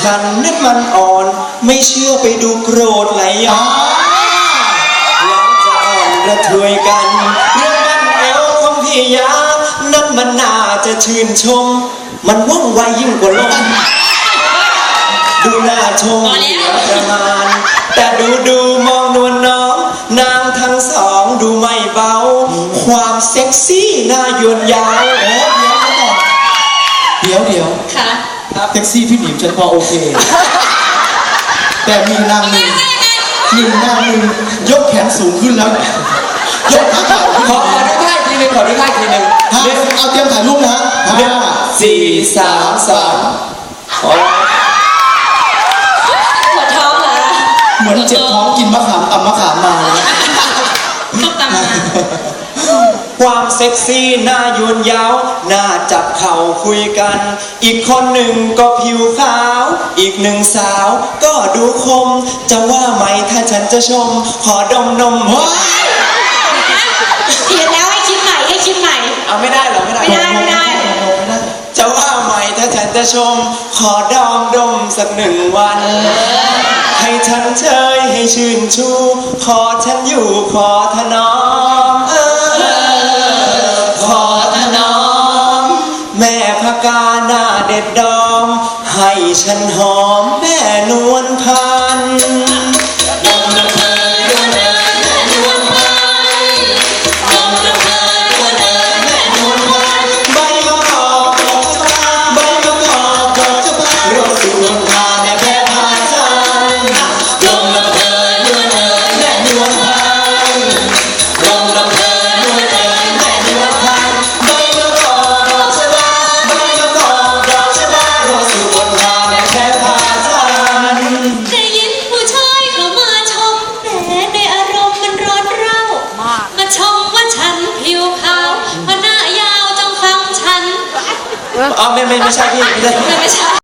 ฉันนั้นมันอ่อน ไม่เชื่อไปดูโกรธไหลย้อนแล้วจะอ่อนระทวยกันเรื่องมันเอวของพี่ยานั้นมันน่าจะชื่นชม มันว่องไวยิ่งกว่าลมดูน่าชมเหลือประมาณ แต่ดูดูมองนวลน้อง นางทั้งสองดูไม่เบา ความเซ็กซี่น่ายวนยาวเดี๋ยวเดี๋ยวค่ะ แท็กซี่พี่หนิมฉันพอโอเค แต่มีนางหนึ่งหนึ่งนางหนึ่งยกแขนสูงขึ้นแล้วยกขาขาขึ้นขอขอดูท่าอีกทีหนึ่งขอดูท่าอีกทีหนึ่งห้าเอาเตรียมถ่ายรูปนะหนึ่งห้าสี่สามสองโอ้ยปวดท้องเหรอเหมือนเจ็บท้องกินมะขามตำมะขามมาต้องตามมา ความเซ็กซี่น่ายวนยาวน่าจับเข่าคุยกัน อีกคนหนึ่งก็ผิวขาว อีกหนึ่งสาวก็ดูคม จะว่าไหมถ้าฉันจะชม ขอดมนมว้ายเขียนแล้วให้คิดใหม่ให้คิดใหม่ เอาไม่ได้เหรอไม่ได้ไม่ได้ไม่ได้ จะว่าไหมถ้าฉันจะชม ขอดอมดมสักหนึ่งวัน ให้ฉันเชยให้ชื่นชู ขอฉันอยู่ขอถนอม เด็ดดอม ให้ฉันหอมแม่นวลพา าวพหน้ายาวจงฟังฉัน อ๋อไม่ไม่ไม่ใช่พี่ไม่ใช่ ไม่ไม่ใช่